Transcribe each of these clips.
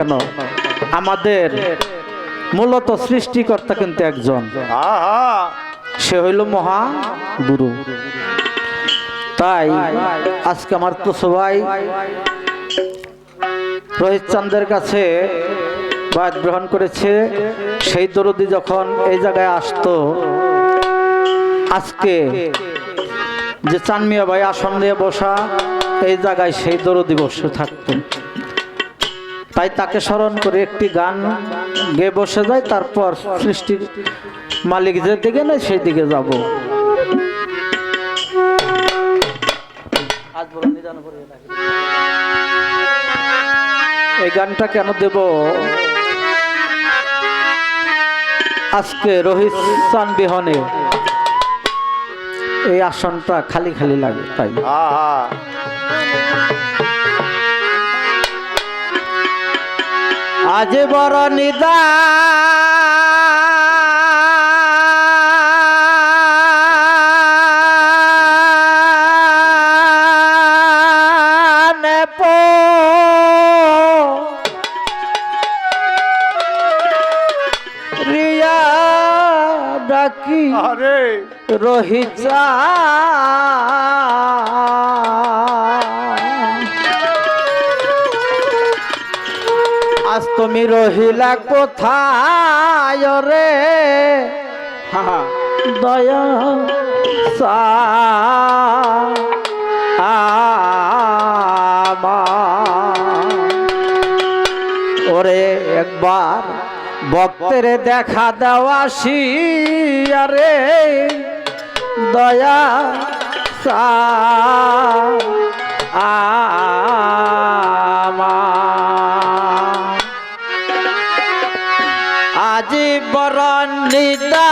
কেন? আমাদের মূলত সৃষ্টিকর্তা কিন্তু একজন। সে হইল মহা গুরু। তাই আজকে আমার তো সবাই রোহিত চান্দের কাছে বাদ গ্রহণ করেছে। সেই দরদি যখন এই জায়গায় আসতো আজকে যে চানমিয়া ভাই আসন নিয়ে বসা এই জায়গায় সেই দরদি বসে থাকতো তাই তাকে স্মরণ করে একটি গান গেয়ে বসে যায়, তারপর সৃষ্টির মালিক যে দিকে নেয় সেই দিকে যাব। এই গানটা কেন দেব? আজকে রোহিত চান বিহনে। এই আসনটা খালি খালি লাগে, তাই আজ বড় নিদা। রহিচা। আজ তুমি রহিলা কোথায় রে? দয়া ওরে একবার ভক্তের দেখা দেওয়া শিয়ারে দয়া সা আমা বরণ নিদা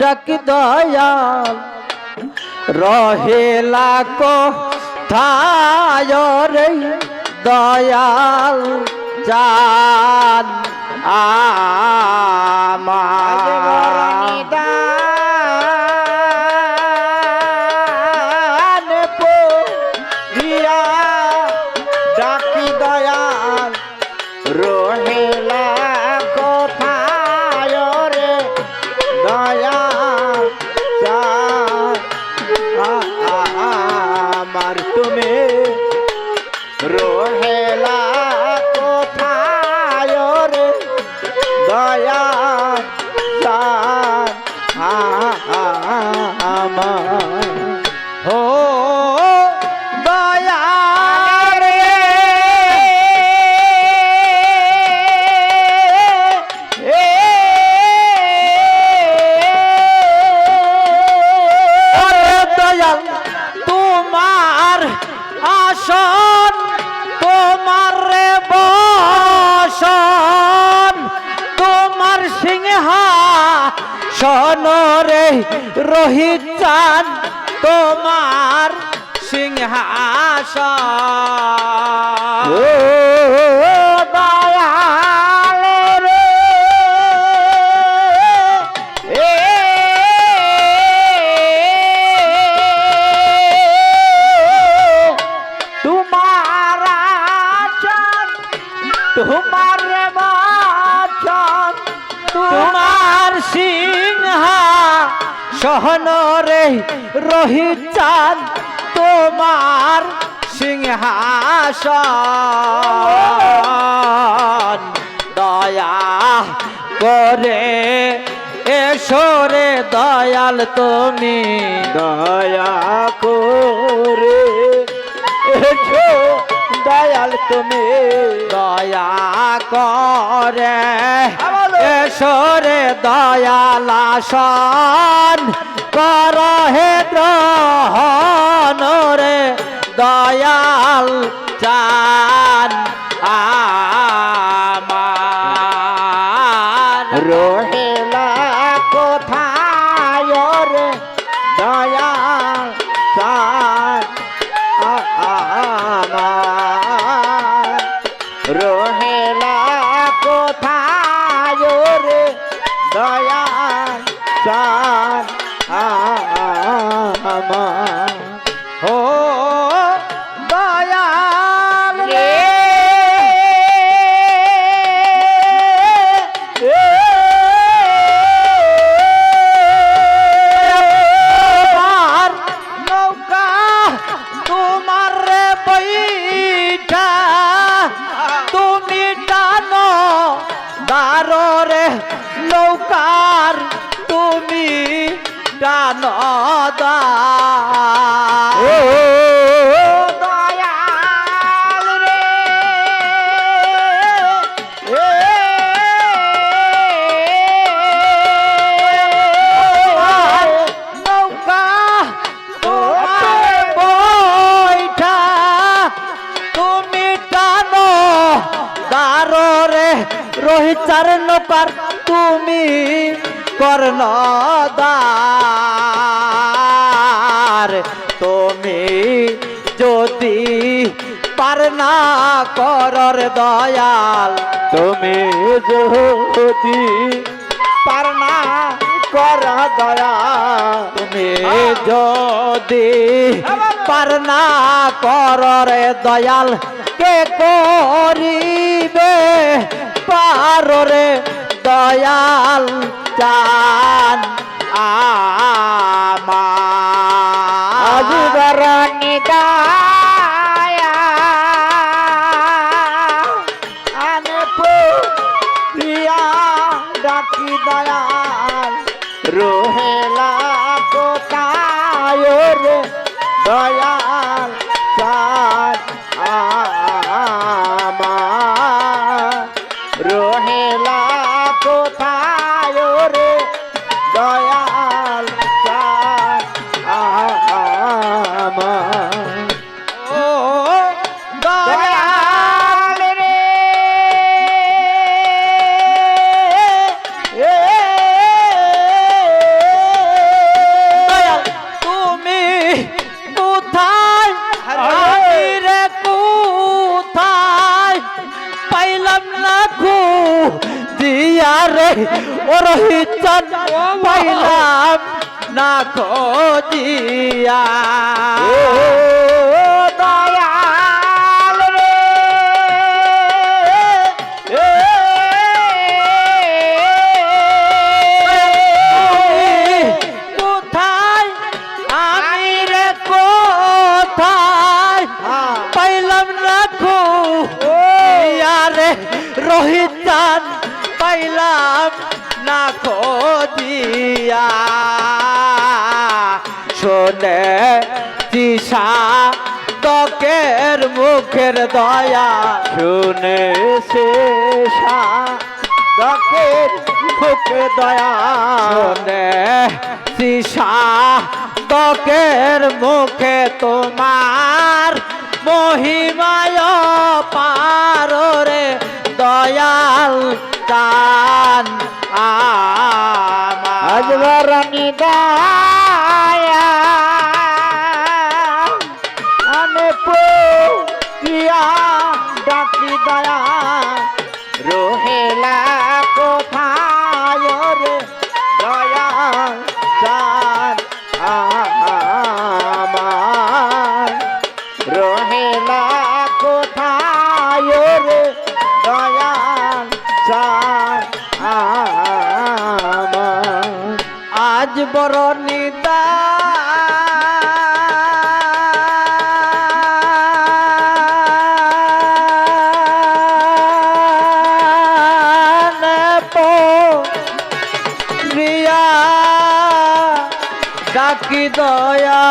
ডাক দয়াল। রহেলা কো থায়রে দয়াল জান আমার হো দয়া দয়াল তোমার আসন তোমার রে বসন তোমার সিংহা সনরে রোহিত চান তোমার সিংহাসন। সহনরে রোহিত চাঁদ তোমার সিংহাসন। দয়া করে এসরে দয়াল তুমি। দয়া করে এসো। দয়াল তুমি দয়া করে। এসরে দয়াল আসন। কর হে গ্রহণ রে দয়াল চান দারো রে নৌকার তুমি ডান দা। রোহিতার নৌকার তুমি কর্ণ দার তুমি যদি পার না করর দয়াল, তুমি যদি পার না কর দয়া তুমি যদি পার না কর রে দয়াল, কে করিবে পার রে দয়াল চান আমার। বরণি দায়া আনে ডাকি দয়াল। রোহেলা কোথায় রে দয়াল দিয়া রে। ও রোহিতন পাইলাম না খোঁজিয়া দয়াল রে পাইলাম না খো রে রোহিতান পাইলাম না খো দিয়া শোনে দিশা দকের মুখের দয়া। শুনে শেষা দকের মুখে দয়া। শোনে দিশা দকের মুখে তোমার মহিমায় পার রে দয়াল। বরণি কি দয়া?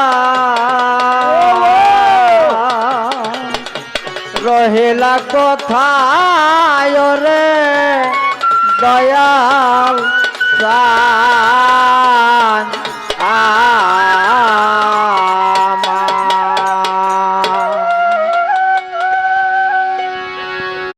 রহেলা কথায় রে দয়াল? সা